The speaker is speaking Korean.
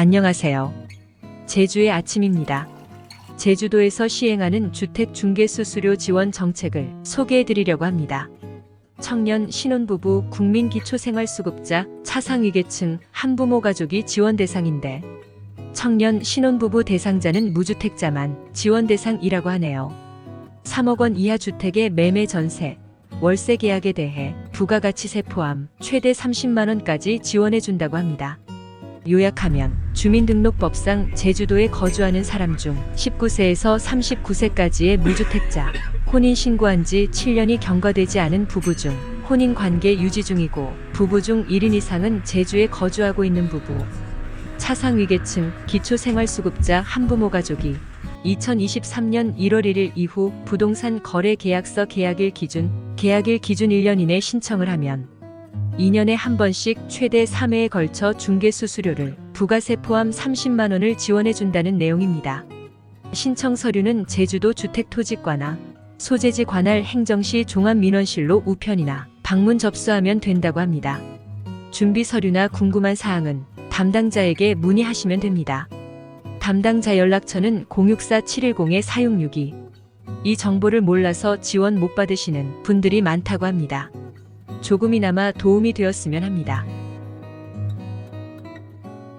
안녕하세요. 제주의 아침입니다. 제주도에서 시행하는 주택 중개 수수료 지원 정책을 소개해 드리려고 합니다. 청년 신혼부부 국민기초생활수급자 차상위계층 한부모 가족이 지원 대상인데 청년 신혼부부 대상자는 무주택자만 지원 대상이라고 하네요. 3억 원 이하 주택의 매매 전세, 월세 계약에 대해 부가가치세 포함 최대 30만 원까지 지원해 준다고 합니다. 요약하면 주민등록법상 제주도에 거주하는 사람 중 19세에서 39세까지의 무주택자, 혼인 신고한 지 7년이 경과되지 않은 부부 중 혼인 관계 유지 중이고 부부 중 1인 이상은 제주에 거주하고 있는 부부, 차상 위계층 기초생활수급자 한부모 가족이 2023년 1월 1일 이후 부동산 거래 계약서 계약일 기준 계약일 기준 1년 이내 신청을 하면 2년에 한 번씩 최대 3회에 걸쳐 중개 수수료를 부가세 포함 30만 원을 지원해 준다는 내용입니다. 신청 서류는 제주도 주택토지과나 소재지 관할 행정시 종합민원실로 우편이나 방문 접수하면 된다고 합니다. 준비 서류나 궁금한 사항은 담당자에게 문의하시면 됩니다. 담당자 연락처는 064-710-4662. 이 정보를 몰라서 지원 못 받으시는 분들이 많다고 합니다. 조금이나마 도움이 되었으면 합니다.